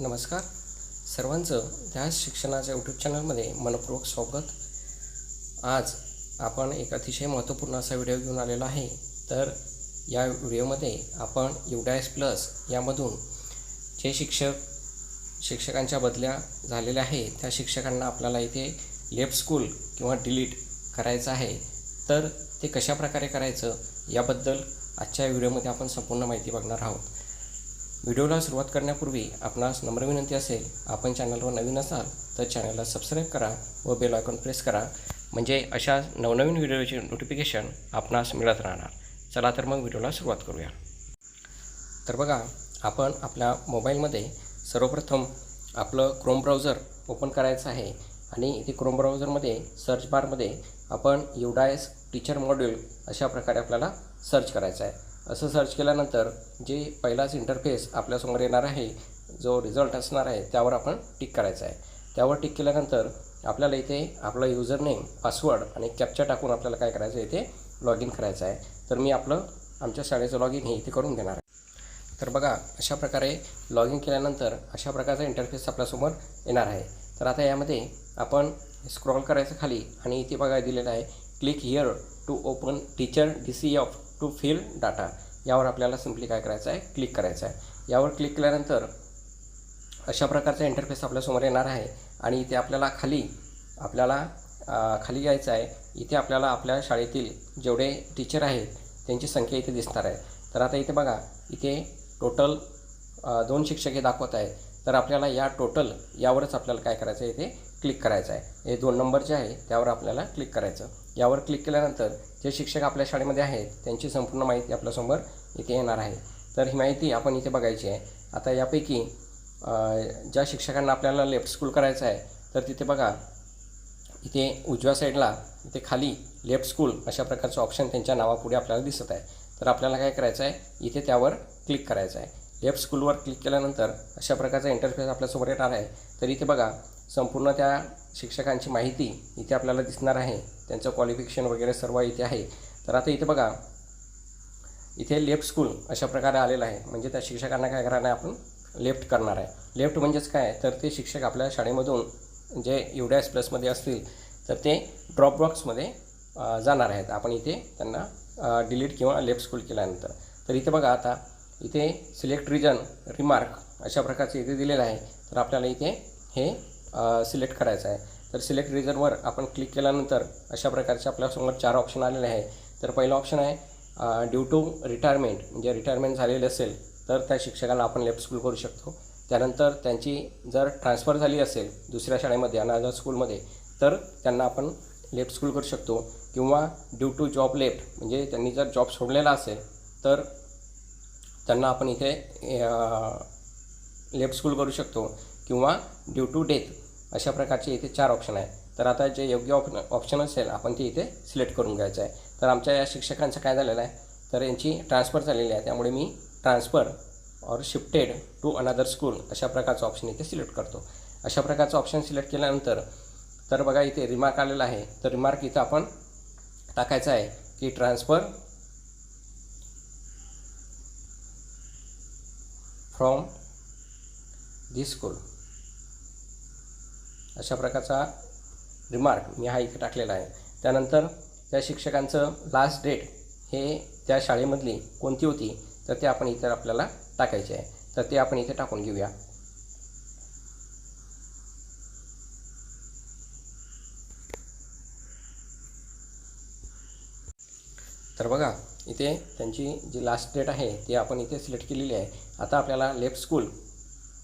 नमस्कार. सर्वांचं ध्यास शिक्षणाच्या यूट्यूब चॅनलमध्ये मनपूर्वक स्वागत. आज आपण एक अतिशय महत्त्वपूर्ण असा व्हिडिओ घेऊन आलेलो आहे. तर या व्हिडिओमध्ये आपण युडायस प्लस यामधून जे शिक्षक शिक्षकांच्या बदल्या झालेल्या आहे त्या शिक्षकांना आपल्याला इथे लेफ्ट स्कूल किंवा डिलीट करायचं आहे. तर ते कशा प्रकारे करायचं याबद्दल आजच्या व्हिडिओमध्ये आपण संपूर्ण माहिती बघणार आहोत. व्हिडिओला सुरुवात करण्यापूर्वी आपणास नम्र विनंती असेल आपण चॅनलवर नवीन असाल तर चॅनलला सबस्क्राईब करा व बेल आयकॉन प्रेस करा. म्हणजे अशा नवनवीन व्हिडिओचे नोटिफिकेशन आपणास मिळत राहणार. चला तर मग व्हिडिओला सुरुवात करूया. तर बघा आपण आपल्या मोबाईलमध्ये सर्वप्रथम आपलं क्रोम ब्राउझर ओपन करायचं आहे आणि इथे क्रोम ब्राउझरमध्ये सर्च बारमध्ये आपण युडायस टीचर मॉड्यूल अशा प्रकारे आपल्याला सर्च करायचं आहे. असं सर्च केल्यानंतर जे पहिलाच इंटरफेस आपल्यासमोर येणार आहे जो रिझल्ट असणार आहे त्यावर आपण टिक करायचं आहे. त्यावर टिक केल्यानंतर आपल्याला इथे आपलं युजर नेम पासवर्ड आणि कॅप्चर टाकून आपल्याला काय करायचं आहे इथे लॉग इन करायचं आहे. तर मी आपलं आमच्या शाळेचं लॉग इन हे इथे करून घेणार आहे. तर बघा अशा प्रकारे लॉग इन केल्यानंतर अशा प्रकारचा इंटरफेस आपल्यासमोर येणार आहे. तर आता यामध्ये आपण स्क्रॉल करायचं खाली आणि इथे बघा दिलेलं आहे click here to open teacher D C F to fill data. यावर आपल्याला सिम्पली काय करायचं आहे? क्लिक करायचं आहे. यावर क्लिक केल्यानंतर अशा प्रकारचा इंटरफेस आपल्यासमोर येणार आहे आणि इथे आपल्याला खाली आपल्याला खाली यायचं आहे. इथे आपल्याला आपल्या शाळेतील जेवढे टीचर आहेत त्यांची संख्या इथे दिसणार आहे. तर आता इथे बघा इथे टोटल दोन शिक्षक हे दाखवत आहे तर आपल्याला या टोटल यावरच आपल्याला काय करायचं आहे इथे? क्लिक करायचं आहे. हे दोन नंबर जे आहे त्यावर आपल्याला क्लिक करायचं. यावर क्लिक केल्यानंतर जे शिक्षक आपल्या शाळेमध्ये आहेत त्यांची संपूर्ण माहिती आपल्यासमोर इथे येणार आहे. तर ही माहिती आपण इथे बघायची आहे. आता यापैकी ज्या शिक्षकांना आपल्याला लेफ्ट स्कूल करायचं आहे तर तिथे बघा इथे उजव्या साईडला इथे खाली लेफ्ट स्कूल अशा प्रकारचं ऑप्शन त्यांच्या नावापुढे आपल्याला दिसत आहे. तर आपल्याला काय करायचं आहे इथे त्यावर क्लिक करायचं आहे. लेफ्ट स्कूलवर क्लिक केल्यानंतर अशा प्रकारचा इंटरफेस आपल्यासमोर येणार आहे. तर इथे बघा संपूर्ण त्या शिक्षकांची माहिती इथे आपल्याला दिसणार आहे. त्यांचं क्वालिफिकेशन वगैरे सर्व इथे आहे. तर आता इथे बघा इथे लेफ्ट स्कूल अशा प्रकारे आलेलं आहे. म्हणजे त्या शिक्षकांना काय करणार आहे आपण? लेफ्ट करणार आहे. लेफ्ट म्हणजेच काय? तर ते शिक्षक आपल्या शाळेमधून जे युडॅस प्लसमध्ये असतील तर ते ड्रॉप बॉक्समध्ये जाणार आहेत. आपण इथे त्यांना डिलीट किंवा लेफ्ट स्कूल केल्यानंतर. तर इथे बघा आता इथे सिलेक्ट रिजन रिमार्क अशा प्रकारचे इथे दिलेलं आहे. तर आपल्याला इथे हे सिलेक्ट करायचं आहे. तर सिलेक्ट रिजनवर आपण क्लिक केल्यानंतर अशा प्रकारचे आपल्यासमोर चार ऑप्शन आलेले आहे. तर पहिलं ऑप्शन आहे ड्यू टू रिटायरमेंट म्हणजे रिटायरमेंट झालेली असेल तर त्या शिक्षकाला आपण लेफ्ट स्कूल करू शकतो. त्यानंतर त्यांची जर ट्रान्सफर झाली असेल दुसऱ्या शाळेमध्ये अनादर स्कूलमध्ये तर त्यांना आपण लेफ्ट स्कूल करू शकतो. किंवा ड्यू टू जॉब लेफ्ट म्हणजे त्यांनी जर जॉब सोडलेला असेल तर त्यांना आपण इथे लेफ्ट स्कूल करू शकतो. किंवा ड्यू टू डेथ अशा प्रकारचे इथे चार ऑप्शन आहे तर आता जे योग्य ऑप ऑप्शन असेल आपण ते इथे सिलेक्ट करून घ्यायचं आहे. तर आमच्या या शिक्षकांचं काय झालेलं आहे? तर यांची ट्रान्सफर झालेली आहे. त्यामुळे मी transfer or shifted to another school अशा प्रकारचं ऑप्शन इथे सिलेक्ट करतो. अशा प्रकारचं ऑप्शन सिलेक्ट केल्यानंतर तर बघा इथे रिमार्क आलेला आहे. तर रिमार्क इथं आपण टाकायचं आहे की ट्रान्सफर फ्रॉम दिस स्कूल अशा प्रकारचा रिमार्क मी हा इथे टाकलेला आहे. त्यानंतर त्या शिक्षकांचं लास्ट डेट हे त्या शाळेमधली कोणती होती तर ते आपण इथे आपल्याला टाकायचे आहे. तर ते आपण इथे टाकून घेऊया. तर बघा इथे त्यांची जी लास्ट डेट आहे ती आपण इथे सिलेक्ट केलेली आहे. आता आपल्याला लेफ्ट स्कूल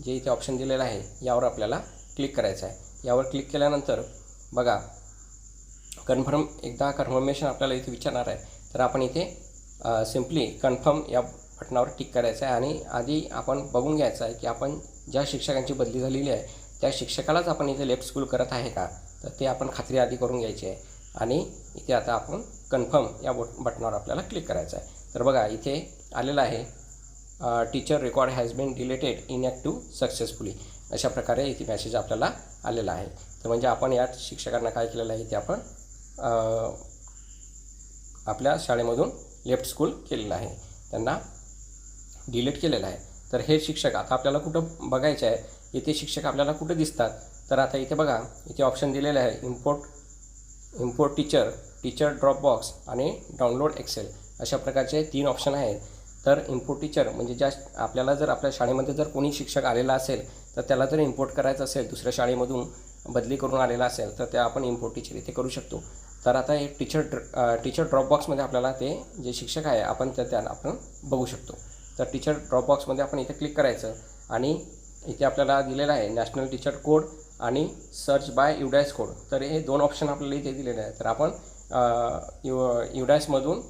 जे इथे ऑप्शन दिलेलं आहे यावर आपल्याला क्लिक करायचं आहे. यावर क्लिक केल्यानंतर बघा कन्फर्म एकदा कन्फर्मेशन आपल्याला इथे विचारणार आहे. तर आपण इथे सिम्पली कन्फर्म या बटनावर टिक करायचं आहे. आणि आधी आपण बघून घ्यायचं आहे की आपण ज्या शिक्षकांची बदली झालेली आहे त्या शिक्षकालाच आपण इथे लेफ्ट स्कूल करत आहे का? तर ते आपण खात्री आधी करून घ्यायची आहे. आणि इथे आता आपण कन्फर्म या बटनावर आपल्याला क्लिक करायचं आहे. तर बघा इथे आलेलं आहे teacher record has been deleted inactive successfully अशा प्रकारे इथे मॅसेज आपल्याला आलेला आहे. तर म्हणजे आपण या शिक्षकांना काय केलेलं आहे ते आपण आपल्या शाळेमधून लेफ्ट स्कूल केलेलं आहे. त्यांना डिलीट केलेलं आहे. तर हे शिक्षक आता आपल्याला कुठं बघायचे आहे इथे शिक्षक आपल्याला कुठं दिसतात? तर आता इथे बघा इथे ऑप्शन दिलेले आहे import import teacher teacher drop box आणि डाउनलोड एक्सेल अशा प्रकारचे तीन ऑप्शन आहेत. तर इम्पोर्ट टीचर म्हणजे ज्या आपल्याला जर आपल्या शाळेमध्ये जर कोणी शिक्षक आलेला असेल तर त्याला जर इम्पोर्ट करायचं असेल दुसऱ्या शाळेमधून बदली करून आलेला असेल तर ते आपण इम्पोर्ट टीचर इथे करू शकतो. तर आता हे टीचर ड्र टीचर ड्रॉपबॉक्समध्ये आपल्याला ते जे शिक्षक आहे आपण त्या त्यांना आपण बघू शकतो. तर टीचर ड्रॉपबॉक्समध्ये आपण इथे क्लिक करायचं आणि इथे आपल्याला दिलेलं आहे नॅशनल टीचर कोड आणि सर्च बाय युडायस कोड तर हे दोन ऑप्शन आपल्याला इथे दिलेले आहे तर आपण यु युडायसमधून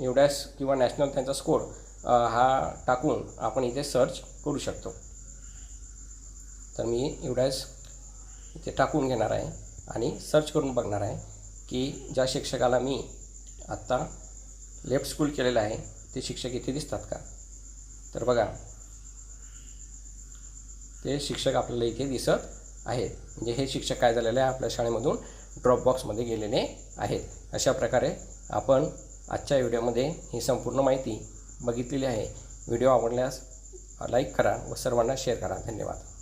युडायस किंवा नॅशनल त्यांचा स्कोर हा टाकून आपण इथे सर्च करू शकतो. तर मी एवढ्याच इथे टाकून घेणार आहे आणि सर्च करून बघणार आहे की ज्या शिक्षकाला मी आत्ता लेफ्ट स्कूल केलेलं आहे ते शिक्षक इथे दिसतात का? तर बघा ते शिक्षक आपल्याला इथे दिसत आहेत. म्हणजे हे शिक्षक काय झालेले आहे? आपल्या शाळेमधून ड्रॉपबॉक्समध्ये गेलेले आहेत. अशा प्रकारे आपण आजच्या व्हिडिओमध्ये ही संपूर्ण माहिती बघितलेली आहे. व्हिडिओ आवडल्यास लाईक करा व सर्वांना शेअर करा. धन्यवाद.